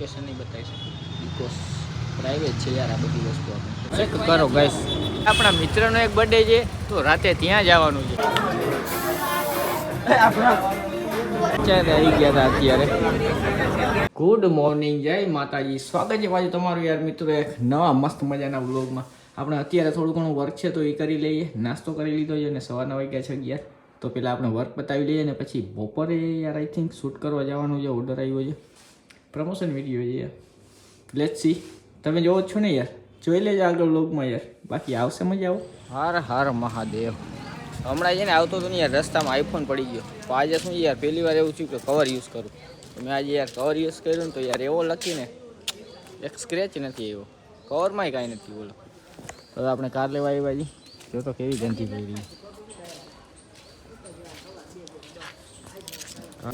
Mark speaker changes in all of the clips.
Speaker 1: Location નહીં બતાવી શકું. બિકોઝ પ્રાઇવેટ છે યાર આ બધી વસ્તુ આપણે. ચેક કરો ગાઈસ આપણા મિત્રનો એક બર્થડે છે તો રાતે ત્યાં જવાનું છે. અત્યારે આવી ગયા હતા અત્યારે. ગુડ મોર્નિંગ જય માતાજી. સ્વાગત છે પાછું તમારું યાર મિત્રો એક નવા મસ્ત મજાના વ્લોગમાં આપણે અત્યારે થોડું ઘણું વર્ક છે તો એ કરી લઈએ. નાસ્તો કરી લીધો છે અને સવારના વાગ્યા છે અગિયાર. તો પહેલાં આપણે વર્ક બતાવી લઈએ અને પછી બપોરે યાર આઈ થિંક શૂટ કરવા જવાનું છે ઓર્ડર આવ્યો છે. પ્રમોશન વીડિયો છે લેટ સી તમે જોવો જ છો ને યાર. જોઈ લેજો આગળ વ્લોગમાં યાર. બાકી આવશે મજા આવો. હાર હાર મહાદેવ. હમણાં છે ને આવતો હતો ને યાર રસ્તામાં આઈફોન પડી ગયો. તો આજે શું યાર, પહેલી વાર એવું થયું કે કવર યુઝ કરું. તો મેં આજે યાર કવર યુઝ કર્યું ને તો યાર એવો લખીને એક સ્ક્રેચ નથી એવો કવરમાંય કાંઈ નથી બોલો તો આપણે કાર લેવા આવ્યા છીએ. જો તો કેવી ગંદી પડી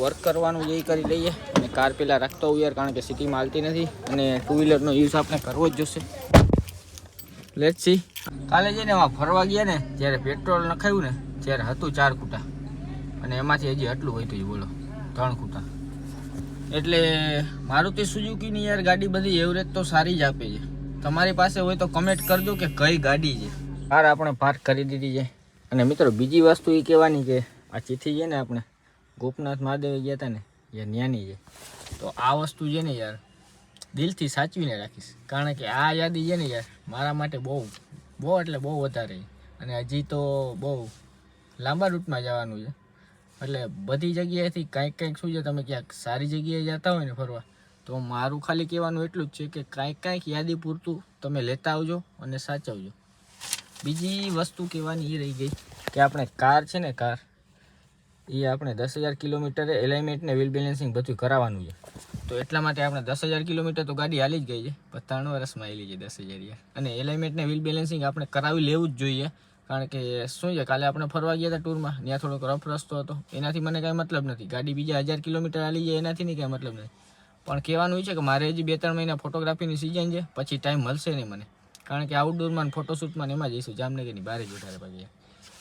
Speaker 1: વર્ક કરવાનું એ કરી લઈએ. અને કાર પેલા રાખતો હોઈએ કારણ કે સિટીમાં હાલતી નથી અને ટુ વ્હીલરનો યુઝ આપણે કરવો જ જોશે. લેટ સી કાલે જઈને એમાં ફરવા ગયા ને, જ્યારે પેટ્રોલ નખાયું ને, ત્યારે હતું ચાર ખૂટા. અને એમાંથી હજી આટલું હોય તો બોલો, ત્રણ ખૂટા. એટલે મારુતિ સુઝુકીની યાર ગાડી બધી એવરેજ તો સારી જ આપે છે. તમારી પાસે હોય તો કમેન્ટ કરજો કે કઈ ગાડી છે. કાર આપણે પાર્ક કરી દીધી છે. અને મિત્રો, બીજી વસ્તુ એ કહેવાની કે આ ચિઠ્ઠી છે ને આપણે, ગોપનાથ મહાદેવે ગયા હતા ને યાર ન્યાની છે. તો આ વસ્તુ છે ને યાર, દિલથી સાચવીને રાખીશ. કારણ કે આ યાદી છે ને યાર, મારા માટે બહુ બહુ એટલે બહુ વધારે અને હજી તો બહુ લાંબા રૂટમાં જવાનું છે. એટલે બધી જગ્યાએથી કાંઈક કાંઈક શું છે, તમે ક્યાંક સારી જગ્યાએ જતા હોય ને ફરવા, તો મારું ખાલી કહેવાનું એટલું જ છે કે કાંઈક કાંઈક યાદી પૂરતું તમે લેતા આવજો અને સાચવજો. બીજી વસ્તુ કહેવાની એ રહી ગઈ કે આપણે કાર છે ને, કાર એ આપણે દસ હજાર કિલોમીટરે એલાઇમેન્ટને વ્હીલ બેલેન્સિંગ બધું કરાવવાનું છે. તો એટલા માટે આપણે દસ હજાર કિલોમીટર તો ગાડી હાલી જ ગઈ છે પત્તાણું વર્ષમાં આવેલી છે દસ હજાર યાર. અને એલાઇમેન્ટને વ્હીલ બેલેન્સિંગ આપણે કરાવી લેવું જ જોઈએ, કારણ કે શું છે, કાલે આપણે ફરવા ગયા હતા ટૂરમાં ત્યાં થોડોક રફ રસ્તો હતો. એનાથી મને કાંઈ મતલબ નથી. ગાડી બીજા હજાર કિલોમીટર હાલી જાય, એનાથી નહીં કાંઈ મતલબ નથી. પણ કહેવાનું છે કે મારે હજી બે ત્રણ મહિના ફોટોગ્રાફીની સિઝન છે, પછી ટાઈમ મળશે નહીં મને. કારણ કે આઉટડોરમાં ફોટોશૂટમાં એમાં જઈશું, જામનગરની બહાર જ ઉઠારે ભાગીએ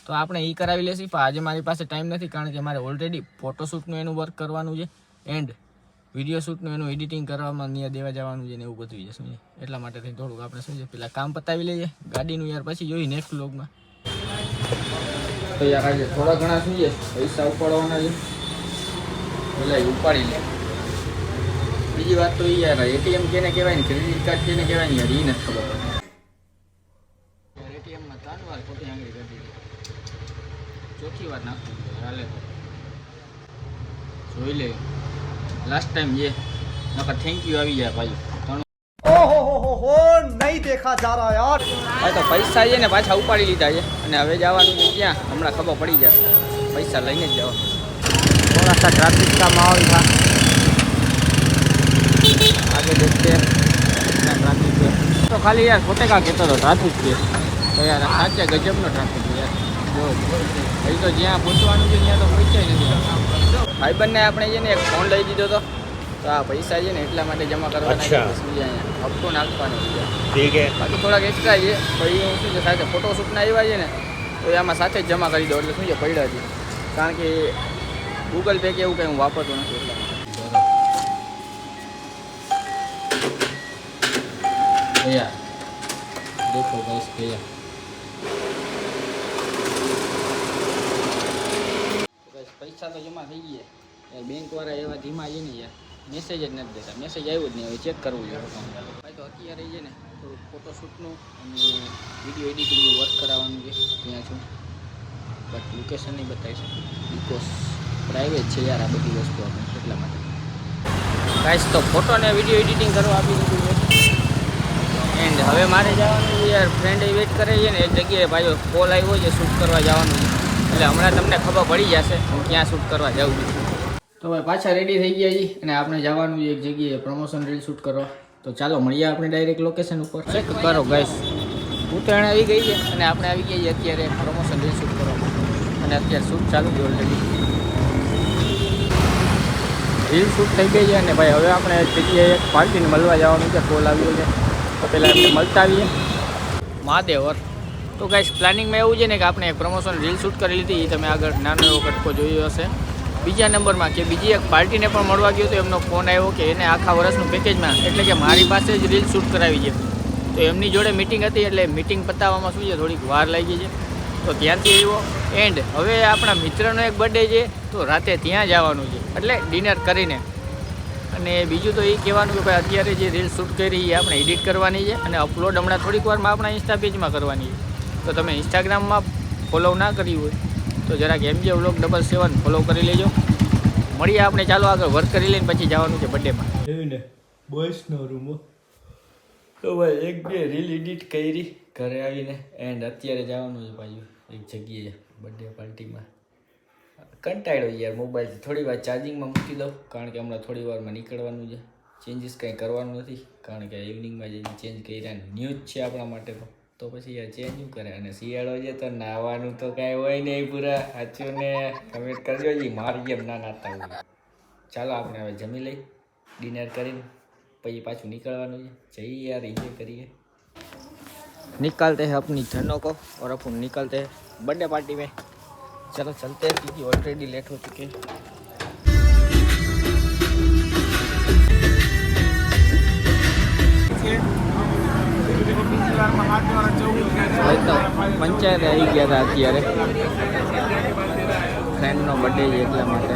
Speaker 1: તો આપણે એ કરાવી લેશું, પણ આજે મારી પાસે ટાઈમ નથી, કારણ કે મારે ઓલરેડી ફોટોશૂટનું એનું વર્ક કરવાનું છે એન્ડ વીડિયો શૂટનું એનું એડિટિંગ કરવામાં ત્યાં દેવા જવાનું છે ને એવું બધું જશું એટલા માટે થઈને થોડુંક આપણે શું છે પેલા કામ પતાવી લઈએ, ગાડીનું યાર પછી જોઈ નેક્સ્ટ વ્લોગમાં તો યાર આજે થોડા ઘણા શું છે પૈસા ઉપાડવાના છે. પેલા ઉપાડી લે. બીજી વાત તો યાર એટીએમ કેને કહેવાય ને ક્રેડિટ કાર્ડ કેને કહેવાય યાર એ નથી ખબર પડતી એટીએમમાં ત્રણ વાર ખોટી આંગળી કરી દીધી ચોથી વાર નાખવું હાલે જોઈ લે. લાસ્ટ ટાઈમ જે. નકર થેન્ક યુ આવી જાય ભાઈ
Speaker 2: નહીં દેખા જા રહ્યા યાર.
Speaker 1: હા તો પૈસા છે ને પાછા ઉપાડી લીધા છે. અને હવે જવાનું ક્યાં? હમણાં ખબર પડી જશે. પૈસા લઈને જ જવા થોડા સા ટ્રાફિક તો ખાલી યાર પોતે કા કહેતો હતો ટ્રાફિક છે. તો યાર સાચે ગજબનો ટ્રાફિક છે યાર. જો હજી તો જ્યાં પહોંચવાનું છે ત્યાં તો પહોંચાય નથી ભાઈબંધને આપણે છે ને એક ફોન લઈ દીધો હતો તો આ પૈસા છે ને એટલા માટે જમા કરવાના છે હપ્તો નાખવાનો છે
Speaker 3: ઠીક છે
Speaker 1: બાકી થોડાક એક્સ્ટ્રા છે પછી હું શું છે સાથે ફોટોશૂટના આવ્યા છે ને તો આમાં સાથે જ જમા કરી દો એટલે શું છે પડ્યા છે કારણ કે ગૂગલ પે કે એવું કંઈ હું વાપરતો નથી એટલા માટે ભૈયા દેખો બસ ભૈયા પૈસા તો જમા થઈ ગયા. યાર બેંક વાળા એવા ધીમા છે ને યાર. મેસેજ જ નથી દેતા. મેસેજ આવ્યો જ નહીં. હવે ચેક કરવું જોઈએ ભાઈ તો અત્યારે છે ને. થોડુંક ફોટોશૂટનું અને વીડિયો એડિટિંગનું વર્ક કરાવવાનું છે. ત્યાં છું. બટ લોકેશન નહીં બતાવી શકું. બિકોઝ પ્રાઇવેટ છે યાર આ બધી વસ્તુ આપણે. એટલા માટે. કાંઈ તો ફોટો ને વીડિયો એડિટિંગ કરવા આપી દીધું એન્ડ હવે મારે જવાનું યાર. ફ્રેન્ડ વેઇટ કરે છે ને. એક જગ્યાએ ભાઈઓ કોલ આવ્યો છે. શૂટ કરવા જવાનું છે. એટલે હમણાં તમને ખબર પડી જશે હું ક્યાં શૂટ કરવા જાઉં છું. તો ભાઈ પાછા રેડી થઈ ગયા છીએ અને આપણે જવાનું છે એક જગ્યાએ પ્રમોશન રીલ શૂટ કરવા. તો ચાલો મળીએ આપણે ડાયરેક્ટ લોકેશન ઉપર. ચેક કરો ગાઈસ ઉત્તરાયણ આવી ગઈ છે અને આપણે આવી ગયા છીએ અત્યારે પ્રમોશન રીલ શૂટ કરવા. અને અત્યારે શૂટ ચાલુ છે ઓલરેડી રીલ શૂટ થઈ ગઈ છે અને ભાઈ હવે આપણે જગ્યાએ એક પાર્ટીને મળવા જવાનું છે. કોલ આવ્યો છે. તો પહેલાં આપણે મળતા આવીએ. મહાદેવર તો ગાઈશ પ્લાનિંગમાં એવું છે ને કે આપણે એક પ્રમોશન રીલ શૂટ કરી લીધી એ તમે આગળ નાનો એવો કટકો જોયો હશે. બીજા નંબરમાં કે બીજી એક પાર્ટીને પણ મળવા ગયો તો એમનો ફોન આવ્યો કે એને આખા વર્ષનું પેકેજમાં એટલે કે મારી પાસે જ રીલ શૂટ કરાવી છે. તો એમની જોડે મિટિંગ હતી, એટલે મિટિંગ પતાવવામાં શું છે, થોડીક વાર લાગી છે. તો ત્યાંથી આવ્યો. એન્ડ હવે આપણા મિત્રનો એક બર્થડે છે, તો રાતે ત્યાં જવાનું છે. એટલે ડિનર કરીને. અને બીજું તો એ કહેવાનું કે ભાઈ, અત્યારે જે રીલ શૂટ કરી એ આપણે એડિટ કરવાની છે અને અપલોડ હમણાં થોડીક વારમાં આપણા ઇન્સ્ટા પેજમાં કરવાની છે. તો તમે ઇન્સ્ટાગ્રામમાં ફોલો ના કરી હોય, તો જરાક MJ vlog double seven follow કરી લેજો. મળીએ આપણે, ચાલો આગળ વર્ક કરી લઈને પછી જવાનું છે બર્થડેમાં ને બોયસનો રૂમો તો ભાઈ, એક બે રીલ એડિટ કરી, ઘરે આવીને એન્ડ અત્યારે જવાનું છે પાછું, એક જગ્યાએ બર્થડે પાર્ટીમાં કંટાળ્યો યાર મોબાઈલથી થોડી વાર ચાર્જિંગમાં મૂકી દઉં, કારણ કે હમણાં થોડી વારમાં નીકળવાનું છે. ચેન્જીસ કંઈ કરવાનું નથી, કારણ કે ઇવનિંગમાં જે ચેન્જ કર્યા ન્યૂઝ છે આપણા માટે તો. તો પછી યાર ચેન્જ શું કરે અને શિયાળો છે તો નાવાનું તો કાંઈ હોય નહીં પૂરા સાચું ને કમેન્ટ કરજો જી મારી જેમ ના નાતા હોય ચાલો આપણે હવે જમી લઈ ડિનર કરીને પછી પાછું નીકળવાનું છે જઈએ યાર એન્જોય કરીએ निकलते हैं अपनी धनों को और अपन निकलते हैं बर्थडे पार्टी में चलो चलते हैं क्योंकि ऑलरेडी लेट हो चुके हैं પંચાયત આવી ગયા હતા અત્યારે ફ્રેન્ડનો બર્થડે છે એટલા માટે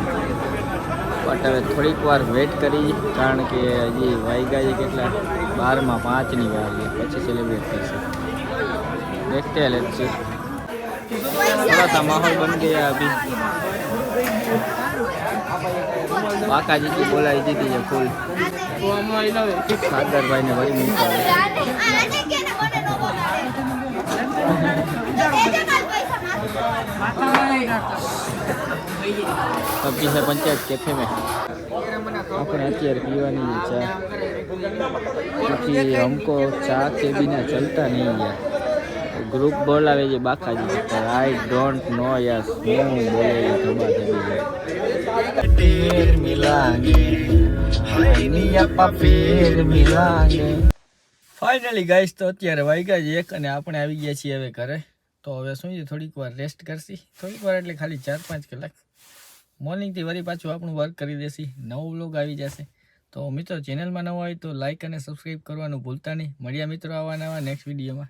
Speaker 1: બટ હવે થોડીક વાર વેઇટ કરી કારણ કે હજી વાગ્યા છે કેટલા બારમાં પાંચની વાગે પછી સેલિબ્રેટ થશે દેખતે લેટ છે થોડા સા માહોલ બન ગયા અભી કાકાજીથી બોલાવી દીધી છે ફૂલ ખાદરભાઈને વળી મૂકવા फूल सागर भाई ने बड़ी मीठा सब है पंचायत कैफे में આપણે અત્યારે પીવાની છે ચા क्योंकि हमको चा के बिना चलता नहीं यार ग्रुप बोलावे છે બાકાજી પર આઈ ડોન્ટ નો યાર શું બોલે એ ધબા ધબી ફેર મિલાંગે હાની અપ્પા ફેર મિલાંગે ફાઇનલી ગાઈસ તો અત્યારે વાગ્યા છે એક અને આપણે આવી ગયા છીએ હવે ઘરે તો હવે શું છે, થોડીક વાર રેસ્ટ કરશી. થોડીક વાર એટલે ખાલી ચાર પાંચ કલાક. મોર્નિંગથી વળી પાછું આપણું વર્ક કરી દેશી. નવો વ્લોગ આવી જશે. તો મિત્રો ચેનલમાં નવો હોય તો લાઇક અને સબસ્ક્રાઈબ કરવાનું ભૂલતા નહીં. મળ્યા મિત્રો આવા નવા નેક્સ્ટ વિડીયોમાં